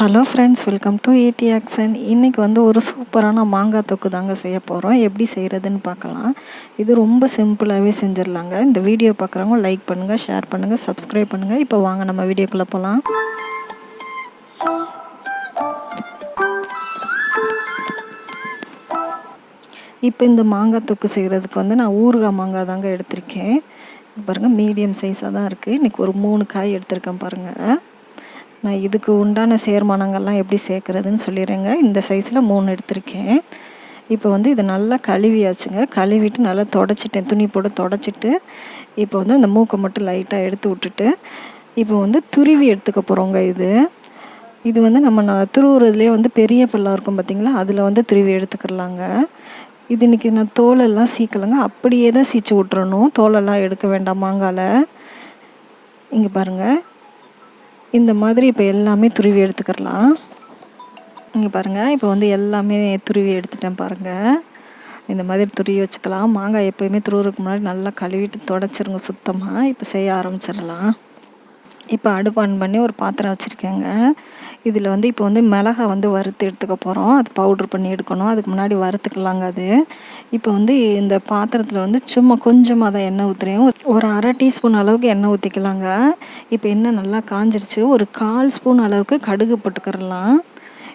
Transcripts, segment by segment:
Hello friends welcome to A D action இன்றைக்கி வந்து ஒரு சூப்பரான மாங்காய் தொக்கு தாங்க செய்ய போகிறோம் எப்படி செய்கிறதுன்னு பார்க்கலாம். இது ரொம்ப சிம்பிளாகவே செஞ்சிடலாங்க. இந்த வீடியோ பார்க்குறவங்க லைக் பண்ணுங்கள் ஷேர் பண்ணுங்கள் சப்ஸ்கிரைப் பண்ணுங்கள் இப்போ வாங்க நம்ம வீடியோக்குள்ளே போகலாம் இப்போ இந்த மாங்காய் தொக்கு செய்கிறதுக்கு வந்து நான் ஊறுகாய் மாங்காய் தாங்க எடுத்திருக்கேன். பாருங்கள் மீடியம் சைஸாக தான் இருக்குது இன்றைக்கி ஒரு மூணு காய் எடுத்திருக்கேன் பாருங்கள் நான் இதுக்கு உண்டான சேர்மானங்கள்லாம் எப்படி சேர்க்குறதுன்னு சொல்லிடுறேங்க. இந்த சைஸில் மூணு எடுத்திருக்கேன். இப்போ வந்து இதை நல்லா கழுவியாச்சுங்க. கழுவிட்டு நல்லா தொடச்சிட்டேன். துணி போட்டு தொடச்சிட்டு இப்போ வந்து அந்த மூக்கை மட்டும் லைட்டாக எடுத்து விட்டுட்டு இப்போ வந்து துருவி எடுத்துக்க போகிறோங்க இது. இது வந்து நம்ம நான் துருவுறதுலேயே வந்து பெரிய பல்லாக இருக்கும் பார்த்திங்களா அதில் வந்து துருவி எடுத்துக்கிறலாங்க இது இன்றைக்கி நான் தோலெல்லாம் சீக்கலைங்க. அப்படியே தான் சீச்சு விட்றணும் தோலெல்லாம் எடுக்க வேண்டாம் மாங்காவில் இங்கே பாருங்கள் இந்த மாதிரி இப்போ எல்லாமே துருவி எடுத்துக்கிறலாம். இங்கே பாருங்கள் இப்போ வந்து எல்லாமே துருவி எடுத்துட்டேன் பாருங்கள் இந்த மாதிரி துருவி வச்சுக்கலாம். மாங்காய் எப்போயுமே துருவுறதுக்கு முன்னாடி நல்லா கழுவிட்டு தொடச்சிருங்க சுத்தமாக இப்போ செய்ய ஆரம்பிச்சிடலாம். இப்போ அடுப்பு ஆன் பண்ணி ஒரு பாத்திரம் வச்சுருக்கேங்க. இதில் வந்து இப்போ வந்து மிளகா வந்து வறுத்து எடுத்துக்க போகிறோம் அது பவுட்ரு பண்ணி எடுக்கணும். அதுக்கு முன்னாடி வறுத்துக்கலாங்க அது. இப்போ வந்து இந்த பாத்திரத்தில் வந்து சும்மா கொஞ்சமாக தான் எண்ணெய் ஊற்றுறேன் ஒரு அரை டீஸ்பூன் அளவுக்கு எண்ணெய் ஊற்றிக்கலாங்க இப்போ எண்ணெய் நல்லா காஞ்சிருச்சு. ஒரு கால் ஸ்பூன் அளவுக்கு கடுகு போட்டுக்கிறலாம்.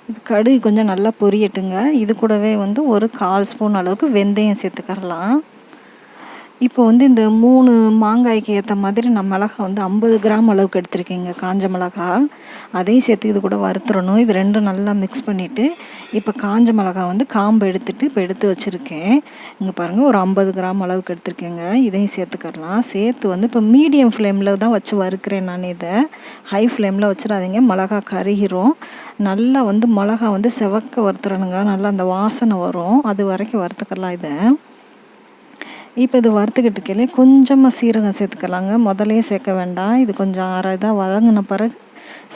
இது கடுகு கொஞ்சம் நல்லா பொரியட்டுங்க. இது கூடவே வந்து ஒரு கால் ஸ்பூன் அளவுக்கு வெந்தயம் சேர்த்துக்கரலாம் இப்போ வந்து இந்த மூணு மாங்காய்க்கு ஏற்ற மாதிரி நான் மிளகா வந்து ஐம்பது கிராம் அளவுக்கு எடுத்திருக்கேங்க. காஞ்ச மிளகா. அதையும் சேர்த்து இது கூட வறுத்துடணும் இது ரெண்டும் நல்லா மிக்ஸ் பண்ணிவிட்டு இப்போ காஞ்ச மிளகா வந்து காம்பு எடுத்துகிட்டு இப்போ எடுத்து வச்சுருக்கேன். இங்கே பாருங்கள் ஒரு ஐம்பது கிராம் அளவுக்கு எடுத்திருக்கேங்க. இதையும் சேர்த்துக்கலாம். சேர்த்து வந்து இப்போ மீடியம் ஃப்ளேமில் தான் வச்சு வறுக்கிறேன் நான் இதை. ஹை ஃப்ளேமில் வச்சிடாதீங்க. மிளகா கருகிரும். நல்லா வந்து மிளகா வந்து செவக்க வறுத்துறணுங்க. நல்லா அந்த வாசனை வரும். அது வரைக்கும் வறுத்துக்கலாம் இதை. இப்போ இது வறுத்துக்கிட்டு கொஞ்சமாக சீரகம் சேர்த்துக்கலாங்க. முதலே சேர்க்க வேண்டாம். இது கொஞ்சம் ஆற இதாக வதங்கின பிறகு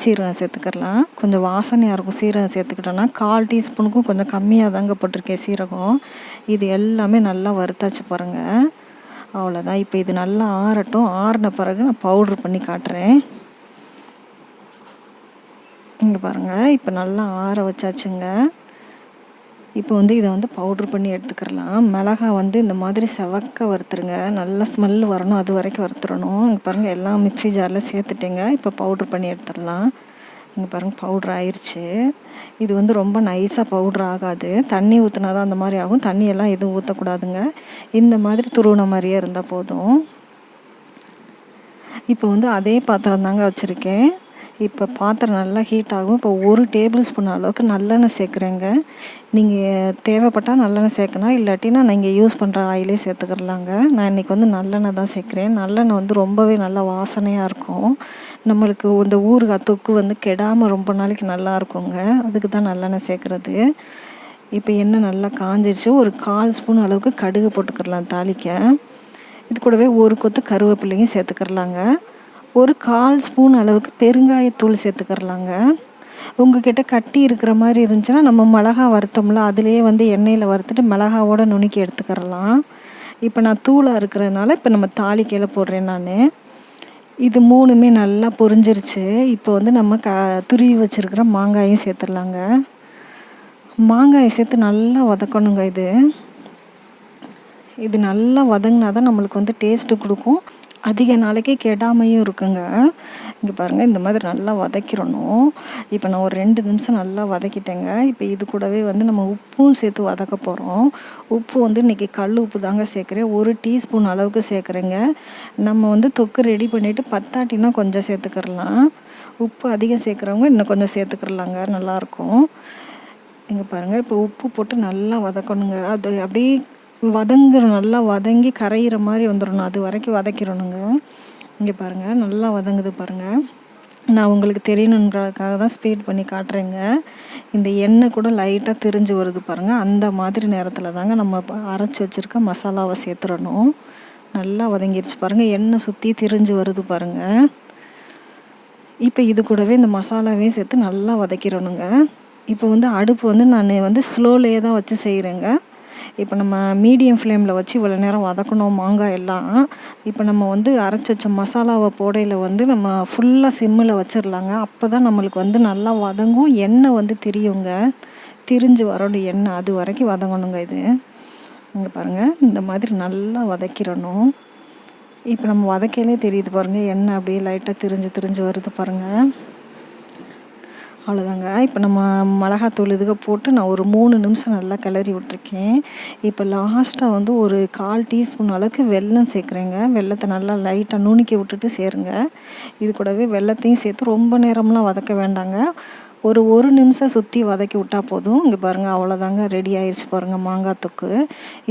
சீரகம் சேர்த்துக்கலாம் கொஞ்சம் வாசனையாக இருக்கும் சீரகம் சேர்த்துக்கிட்டோன்னா கால் டீஸ்பூனுக்கும் கொஞ்சம் கம்மியாக தாங்க போட்டிருக்கேன் சீரகம். இது எல்லாமே நல்லா வறுத்தாச்சு பாருங்கள் அவ்வளோதான் இப்போ இது நல்லா ஆறட்டும். ஆறின பிறகு நான் பவுட்ரு பண்ணி காட்டுறேன். இங்கே பாருங்கள் இப்போ நல்லா ஆற வச்சாச்சுங்க. இப்போ வந்து இதை வந்து பவுட்ரு பண்ணி எடுத்துக்கிறலாம். மிளகா வந்து இந்த மாதிரி செவக்க வறுத்துருங்க. நல்ல ஸ்மெல் வரணும். அது வரைக்கும் வறுத்துடணும் இங்கே பாருங்கள் எல்லாம் மிக்சி ஜாரில் சேர்த்துட்டேங்க. இப்போ பவுட்ரு பண்ணி எடுத்துடலாம். இங்கே பாருங்கள் பவுட்ரு ஆயிடுச்சு இது வந்து ரொம்ப நைஸாக பவுட்ரு ஆகாது. தண்ணி ஊற்றினா தான் அந்த மாதிரி ஆகும். தண்ணியெல்லாம் எதுவும் ஊற்றக்கூடாதுங்க இந்த மாதிரி துருவின மாதிரியே இருந்தால் போதும். இப்போ வந்து அதே பாத்திரம் தாங்க வச்சுருக்கேன். இப்போ பாத்திரம் நல்லா ஹீட் ஆகும். இப்போ ஒரு டேபிள் ஸ்பூன் அளவுக்கு நல்லெண்ணெய் சேர்க்குறேங்க. நீங்கள் தேவைப்பட்டால் நல்லெண்ணெய் சேர்க்கணும் இல்லாட்டினா நீங்கள் யூஸ் பண்ணுற ஆயிலே சேர்த்துக்கிறலாங்க. நான் இன்றைக்கி வந்து நல்லெண்ணெய் தான் சேர்க்குறேன். நல்லெண்ணெய் வந்து ரொம்பவே நல்லா வாசனையாக இருக்கும். நம்மளுக்கு இந்த ஊறுகாய் தொக்கு வந்து கெடாமல் ரொம்ப நாளைக்கு நல்லா இருக்குங்க. அதுக்கு தான் நல்லெண்ணெய் சேர்க்குறது. இப்போ எண்ணெய் நல்லா காஞ்சிருச்சு. ஒரு கால் ஸ்பூன் அளவுக்கு கடுகு போட்டுக்கிறலாம் தாளிக்க. இது கூடவே ஒரு கொத்து கருவேப்பிள்ளையும் சேர்த்துக்கிறலாங்க. ஒரு கால் ஸ்பூன் அளவுக்கு பெருங்காயத்தூள் சேர்த்துக்கிறலாங்க. உங்ககிட்ட கட்டி இருக்கிற மாதிரி இருந்துச்சுன்னா நம்ம மிளகா வறுத்தோம்ல அதுலேயே வந்து எண்ணெயில் வறுத்துட்டு மிளகாவோட நுணுக்கி எடுத்துக்கிறலாம். இப்போ நான் தூளாக இருக்கிறதுனால இப்போ நம்ம தாளிக்கையில் போடுறேன் நான். இது மூணுமே நல்லா பொரிஞ்சிருச்சு. இப்போ வந்து நம்ம க துருவி வச்சுருக்கிற மாங்காயும் சேர்த்துடலாங்க. மாங்காயை சேர்த்து நல்லா வதக்கணுங்க இது. இது நல்லா வதங்கினா தான் நம்மளுக்கு வந்து டேஸ்ட்டு கொடுக்கும். அதிக நாளைக்கு கெடாமையும் இருக்குங்க. இங்கே பாருங்கள் இந்த மாதிரி நல்லா வதக்கிடணும் இப்போ நான் ஒரு ரெண்டு நிமிஷம் நல்லா வதக்கிட்டேங்க. இப்போ இது கூடவே வந்து நம்ம உப்பும் சேர்த்து வதக்க போகிறோம் உப்பு வந்து இன்றைக்கி கல் உப்பு தாங்க சேர்க்குறேன். ஒரு டீஸ்பூன் அளவுக்கு சேர்க்குறேங்க. நம்ம வந்து தொக்கு ரெடி பண்ணிவிட்டு பத்தாட்டினா கொஞ்சம் சேர்த்துக்கிறலாம். உப்பு அதிகம் சேர்க்குறவங்க இன்னும் கொஞ்சம் சேர்த்துக்கிறலாங்க. நல்லாயிருக்கும் இங்கே பாருங்கள் இப்போ உப்பு போட்டு நல்லா வதக்கணுங்க. அது அப்படியே வதங்குற நல்லா வதங்கி கரையிற மாதிரி வந்துடணும் அது வரைக்கும் வதக்கிடணுங்க இங்கே பாருங்கள் நல்லா வதங்குது பாருங்கள் நான் உங்களுக்கு தெரியணுன்றதுக்காக தான் ஸ்பீட் பண்ணி காட்டுறேங்க. இந்த எண்ணெய் கூட லைட்டாக திரிஞ்சு வருது பாருங்கள் அந்த மாதிரி நேரத்தில் தாங்க நம்ம அரைச்சி வச்சுருக்க மசாலாவை சேர்த்துடணும். நல்லா வதங்கிருச்சு பாருங்கள் எண்ணெய் சுற்றி திரிஞ்சு வருது பாருங்கள் இப்போ இது கூடவே இந்த மசாலாவையும் சேர்த்து நல்லா வதக்கிடணுங்க இப்போ வந்து அடுப்பு வந்து நான் வந்து ஸ்லோலேயே தான் வச்சு செய்கிறேங்க இப்போ நம்ம மீடியம் ஃப்ளேமில் வச்சு இவ்வளோ நேரம் வதக்கணும் மாங்காய் எல்லாம் இப்போ நம்ம வந்து அரைச்சி வச்ச மசாலாவை போடையில் வந்து நம்ம ஃபுல்லாக சிம்மில் வச்சிடலாங்க. அப்போ தான் நம்மளுக்கு வந்து நல்லா வதங்கும். எண்ணெய் வந்து திரியுங்க. திரிஞ்சு வரணும் எண்ணெய். அது வரைக்கும் வதங்கணுங்க இது. இங்கே பாருங்கள் இந்த மாதிரி நல்லா வதக்கிடணும் இப்போ நம்ம வதக்கையிலே தெரியுது பாருங்கள் எண்ணெய் அப்படியே லைட்டாக திரிஞ்சு திரிஞ்சு வருது பாருங்கள் அவ்வளோதாங்க இப்போ நம்ம மிளகாத்தூள் இதுக போட்டு நான் ஒரு மூணு நிமிஷம் நல்லா கிளறி விட்ருக்கேன் இப்போ லாஸ்ட்டாக வந்து ஒரு கால் டீஸ்பூன் அளவுக்கு வெல்லம் சேர்க்குறேங்க. வெல்லத்தை நல்லா லைட்டாக நுணுக்கி விட்டுட்டு சேருங்க. இது கூடவே வெல்லத்தையும் சேர்த்து ரொம்ப நேரம்லாம் வதக்க வேண்டாங்க. ஒரு ஒரு நிமிஷம் சுற்றி வதக்கி விட்டால் போதும். இங்கே பாருங்கள் அவ்வளோதாங்க ரெடி ஆயிடுச்சு பாருங்கள் மாங்காய் தொக்கு.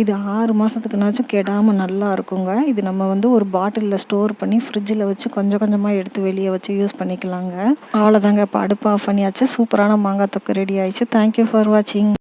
இது ஆறு மாதத்துக்குனாச்சும் கெடாமல் நல்லா இருக்குங்க. இது நம்ம வந்து ஒரு பாட்டிலில் ஸ்டோர் பண்ணி ஃப்ரிட்ஜில் வச்சு கொஞ்சம் கொஞ்சமாக எடுத்து வெளியே வச்சு யூஸ் பண்ணிக்கலாங்க. அவ்வளோதாங்க இப்போ அடுப்பு ஆஃப் பண்ணியாச்சு. சூப்பரான மாங்காய் தொக்கு ரெடி ஆயிடுச்சு தேங்க்யூ ஃபார் வாட்சிங்